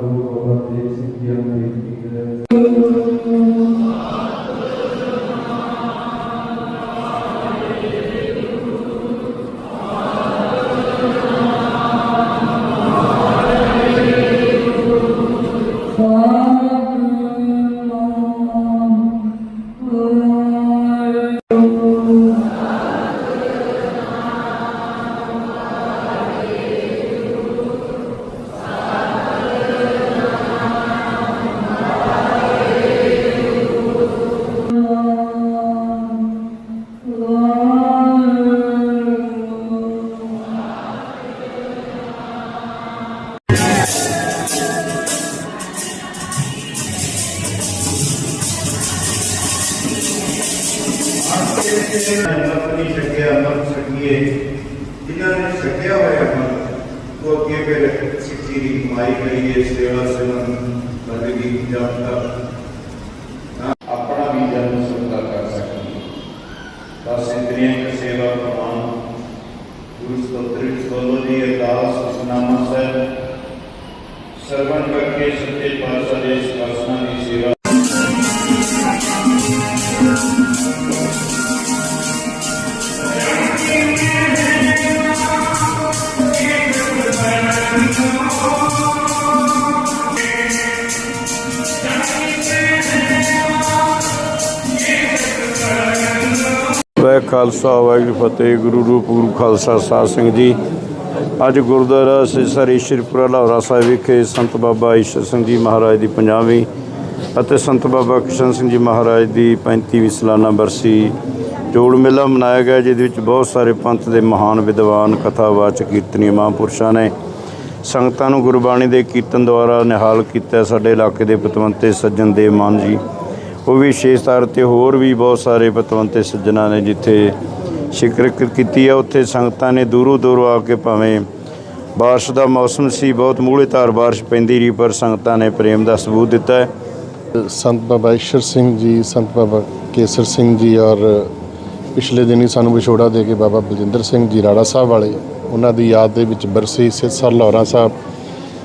ਸਰਕਾਰ ਨੂੰ ਬਾਬਾ ਦੇ ਸਿੱਧੀਆਂ ਨੂੰ ਅੰਮ੍ਰਿਤ ਛਕੀਏ ਜਿਨ੍ਹਾਂ ਨੇ ਛਕਿਆ ਹੋਇਆ ਅੰਮ੍ਰਿਤ ਉਹ ਅੱਗੇ ਫਿਰ ਸਿੱਖੀ ਦੀ ਕਮਾਈ ਕਰੀਏ ਸੇਵਾ ਸੇਵਨ ਬੰਦਗੀ ਜਪ ਤਪ ਆਪਣਾ ਵੀ ਜਨਮ ਸੁਖਦਾ ਕਰ ਸਕੀਏ ਬਸ ਇੰਦਰੀਆਂ ਦੀ ਸੇਵਾ ਪ੍ਰਮਾਨ ਗੁਰੂ ਸਤਿ ਸੋਲੋ ਦੀ ਅਰਦਾਸ ਸੁਨਾਮਾ ਸਾਹਿਬ ਸਰਵਣ ਕਰਕੇ ਸੱਚੇ ਪਾਤਸ਼ਾਹ ਦੇ ਸ਼ਾਸਨਾਂ ਦੀ ਵਾਹਿ ਖਾਲਸਾ, ਵਾਹਿਗੁਰੂ ਫਤਿਹ, ਗੁਰੂ ਰੂਪ, ਗੁਰੂ ਖਾਲਸਾ, ਸਾਧ ਸਿੰਘ ਜੀ। ਅੱਜ ਗੁਰਦੁਆਰਾ ਸ੍ਰੀ ਸ੍ਰੀ ਸ਼੍ਰੀਪੁਰਾ ਲਾਹੌਰਾ ਸਾਹਿਬ ਵਿਖੇ ਸੰਤ ਬਾਬਾ ਈਸ਼ਰ ਸਿੰਘ ਜੀ ਮਹਾਰਾਜ ਦੀ 50ਵੀਂ ਅਤੇ ਸੰਤ ਬਾਬਾ ਕਿਸ਼ਨ ਸਿੰਘ ਜੀ ਮਹਾਰਾਜ ਦੀ 35ਵੀਂ ਸਾਲਾਨਾ ਬਰਸੀ ਜੋੜ ਮੇਲਾ ਮਨਾਇਆ ਗਿਆ, ਜਿਹਦੇ ਵਿੱਚ ਬਹੁਤ ਸਾਰੇ ਪੰਥ ਦੇ ਮਹਾਨ ਵਿਦਵਾਨ, ਕਥਾਵਾਚਕ ਕੀਰਤਨੀ ਮਹਾਂਪੁਰਸ਼ਾਂ ਨੇ ਸੰਗਤਾਂ ਨੂੰ ਗੁਰਬਾਣੀ ਦੇ ਕੀਰਤਨ ਦੁਆਰਾ ਨਿਹਾਲ ਕੀਤਾ। ਸਾਡੇ ਇਲਾਕੇ ਦੇ ਪਤਵੰਤੇ ਸੱਜਣ ਦੇਵ ਮਾਨ ਜੀ ਉਹ ਵੀ ਵਿਸ਼ੇਸ਼ ਤੌਰ ਤੇ ਹੋਰ ਵੀ ਬਹੁਤ ਸਾਰੇ ਪਤਵੰਤੇ ਸੱਜਣਾ ਨੇ ਜਿੱਥੇ ਸ਼ਿਕਰਕ ਕੀਤੀ ਆ। ਉੱਥੇ ਸੰਗਤਾਂ ਨੇ ਦੂਰੋਂ ਦੂਰੋਂ ਆ ਕੇ ਭਾਵੇਂ ਬਾਰਿਸ਼ ਦਾ ਮੌਸਮ ਸੀ, ਬਹੁਤ ਮੂਹਲੇ ਧਾਰ ਬਾਰਿਸ਼ ਪੈਂਦੀ ਰਹੀ, ਪਰ ਸੰਗਤਾਂ ਨੇ ਪ੍ਰੇਮ ਦਾ ਸਬੂਤ ਦਿੱਤਾ ਹੈ। ਸੰਤ ਬਾਬਾ ਈਸ਼ਰ ਸਿੰਘ ਜੀ, ਸੰਤ ਬਾਬਾ ਕੇਸਰ ਸਿੰਘ ਜੀ ਔਰ ਪਿਛਲੇ ਦਿਨੀ ਸਾਨੂੰ ਵਿਛੋੜਾ ਦੇ ਕੇ ਬਾਬਾ ਬਲਜਿੰਦਰ ਸਿੰਘ ਜੀ ਰਾੜਾ ਸਾਹਿਬ ਵਾਲੇ, ਉਹਨਾਂ ਦੀ ਯਾਦ ਦੇ ਵਿੱਚ ਬਰਸੀ ਸਿਰਸਰ ਲਾਹੌਰਾ ਸਾਹਿਬ,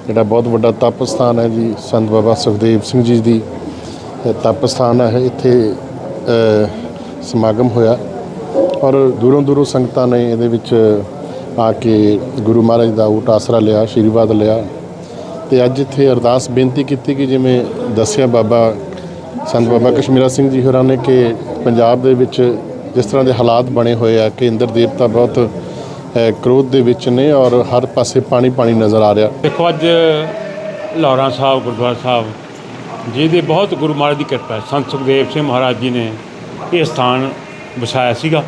ਜਿਹੜਾ ਬਹੁਤ ਵੱਡਾ ਤਪ ਸਥਾਨ ਹੈ ਜੀ, ਸੰਤ ਬਾਬਾ ਸੁਖਦੇਵ ਸਿੰਘ ਜੀ ਦੀ। ਤਪ ਸਥਾਨ ਹੈ, ਇੱਥੇ ਸਮਾਗਮ ਹੋਇਆ। ਔਰ ਦੂਰੋਂ ਦੂਰੋਂ ਸੰਗਤਾਂ ਨੇ ਇਹਦੇ ਵਿੱਚ ਆ ਕੇ ਗੁਰੂ ਮਹਾਰਾਜ ਦਾ ਊਟ ਆਸਰਾ ਲਿਆ ਆਸ਼ੀਰਵਾਦ ਲਿਆ। ਤੇ ਅੱਜ ਇੱਥੇ ਅਰਦਾਸ ਬੇਨਤੀ ਕੀਤੀ ਕਿ ਜਿਵੇਂ ਦੱਸਿਆ ਬਾਬਾ, ਸੰਤ ਬਾਬਾ ਕਸ਼ਮੀਰਾ ਸਿੰਘ ਜੀ ਹੋਰਾਂ ਨੇ ਕਿ ਪੰਜਾਬ ਦੇ ਵਿੱਚ ਜਿਸ ਤਰ੍ਹਾਂ ਦੇ ਹਾਲਾਤ ਬਣੇ ਹੋਏ ਆ, ਕਿ ਇੰਦਰ ਦੇਵਤਾ ਬਹੁਤ ਕ੍ਰੋਧ ਦੇ ਵਿੱਚ ਨੇ ਔਰ ਹਰ ਪਾਸੇ ਪਾਣੀ ਪਾਣੀ ਨਜ਼ਰ ਆ ਰਿਹਾ। ਦੇਖੋ, ਅੱਜ ਲਾਹੌਰਾ ਸਾਹਿਬ, ਗੁਰਦੁਆਰਾ ਸਾਹਿਬ ਜਿਹਦੇ ਬਹੁਤ ਗੁਰੂ ਮਹਾਰਾਜ ਦੀ ਕਿਰਪਾ ਹੈ। ਸੰਤ ਸੁਖਦੇਵ ਸਿੰਘ ਮਹਾਰਾਜ ਜੀ ਨੇ ਇਹ ਸਥਾਨ ਵਸਾਇਆ ਸੀਗਾ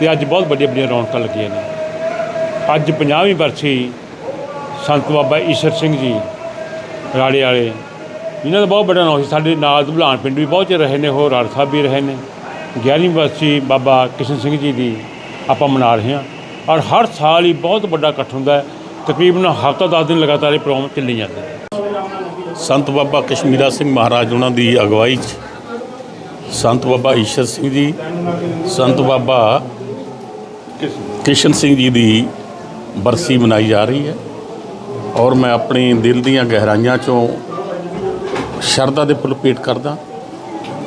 ਤੇ ਅੱਜ ਬਹੁਤ ਵੱਡੀਆਂ ਵੱਡੀਆਂ ਰੌਣਕਾਂ ਲੱਗੀਆਂ ਨੇ। ਅੱਜ 50ਵੀਂ ਵਰਸੀ ਸੰਤ ਬਾਬਾ ਈਸ਼ਰ ਸਿੰਘ ਜੀ ਰਾੜੇ ਵਾਲੇ ਇਹਨਾਂ ਦਾ ਬਹੁਤ ਵੱਡਾ ਨਾਮ ਸੀ। ਸਾਡੇ ਨਾਲ ਧੁਲਾਨ ਪਿੰਡ ਵੀ ਬਹੁਤ ਚਿਰ ਰਹੇ ਨੇ, ਹੋਰ ਰਾੜ ਸਾਹਿਬ ਵੀ ਰਹੇ ਨੇ। 11ਵੀਂ ਵਰਸੀ ਬਾਬਾ ਕਿਸ਼ਨ ਸਿੰਘ ਜੀ ਦੀ ਆਪਾਂ ਮਨਾ ਰਹੇ ਹਾਂ। ਔਰ ਹਰ ਸਾਲ ਹੀ ਬਹੁਤ ਵੱਡਾ ਇਕੱਠ ਹੁੰਦਾ ਹੈ। ਤਕਰੀਬਨ ਹਫ਼ਤਾ 10 ਦਿਨ ਲਗਾਤਾਰ ਇਹ ਪ੍ਰੋਗਰਾਮ ਚੱਲੀ ਜਾਂਦੇ ਨੇ। ਸੰਤ ਬਾਬਾ ਕਸ਼ਮੀਰਾ ਸਿੰਘ ਮਹਾਰਾਜ ਉਹਨਾਂ ਦੀ ਅਗਵਾਈ 'ਚ। ਸੰਤ ਬਾਬਾ ਈਸ਼ਰ ਸਿੰਘ ਜੀ, ਸੰਤ ਬਾਬਾ ਕਿਸ਼ਨ ਸਿੰਘ ਜੀ ਦੀ ਬਰਸੀ ਮਨਾਈ ਜਾ ਰਹੀ ਹੈ। ਔਰ ਮੈਂ ਆਪਣੇ ਦਿਲ ਦੀਆਂ ਗਹਿਰਾਈਆਂ 'ਚੋਂ ਸ਼ਰਧਾ ਦੇ ਫੁੱਲ ਭੇਟ ਕਰਦਾ,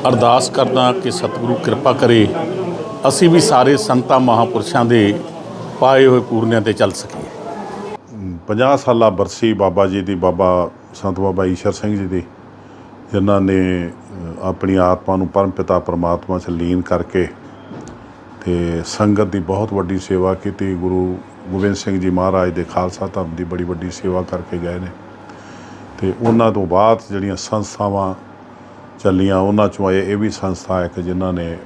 ਅਰਦਾਸ ਕਰਦਾ ਕਿ ਸਤਿਗੁਰੂ ਕਿਰਪਾ ਕਰੇ, ਅਸੀਂ ਵੀ ਸਾਰੇ ਸੰਤਾਂ ਮਹਾਪੁਰਸ਼ਾਂ ਦੇ ਪਾਏ ਹੋਏ ਪੂਰਨਿਆਂ ਤੇ ਚੱਲ ਸਕੀਏ। 50 ਸਾਲਾ ਬਰਸੀ ਬਾਬਾ ਜੀ ਦੀ ਬਾਬਾ ਸੰਤ ਬਾਬਾ ਈਸ਼ਰ ਸਿੰਘ ਜੀ ਦੀ, ਜਿਨ੍ਹਾਂ ਨੇ ਆਪਣੀ ਆਤਮਾ ਨੂੰ ਪਰਮ ਪਿਤਾ ਪਰਮਾਤਮਾ 'ਚ ਲੀਨ ਕਰਕੇ ਤੇ ਸੰਗਤ ਦੀ ਬਹੁਤ ਵੱਡੀ ਸੇਵਾ ਕੀਤੀ। ਗੁਰੂ ਗੋਬਿੰਦ ਸਿੰਘ ਜੀ ਮਹਾਰਾਜ ਦੇ ਖਾਲਸਾ ਧਰਮ ਦੀ ਬੜੀ ਵੱਡੀ ਸੇਵਾ ਕਰਕੇ ਗਏ ਨੇ। ਤੇ ਉਹਨਾਂ ਤੋਂ ਬਾਅਦ ਜਿਹੜੀਆਂ ਸੰਸਥਾਵਾਂ ਚੱਲੀਆਂ, ਉਹਨਾਂ ਚੋਂ ਇਹ ਇਹ ਵੀ ਸੰਸਥਾ ਹੈ ਕਿ ਜਿਨ੍ਹਾਂ ਨੇ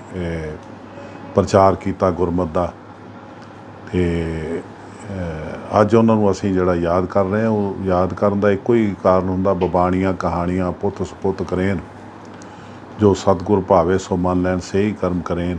ਪ੍ਰਚਾਰ ਕੀਤਾ ਗੁਰਮਤ ਦਾ। ਤੇ ਅੱਜ ਉਹਨਾਂ ਨੂੰ ਅਸੀਂ ਜਿਹੜਾ ਯਾਦ ਕਰ ਰਹੇ ਹਾਂ, ਉਹ ਯਾਦ ਕਰਨ ਦਾ ਇੱਕੋ ਹੀ ਕਾਰਨ ਹੁੰਦਾ ਬਬਾਣੀਆਂ ਕਹਾਣੀਆਂ ਪੁੱਤ ਸੁਪੁੱਤ ਕਰੇਨ, ਜੋ ਸਤਿਗੁਰ ਭਾਵੇ ਸੋ ਮੰਨ ਲੈਣ ਸਹੀ ਕਰਮ ਕਰੇਨ।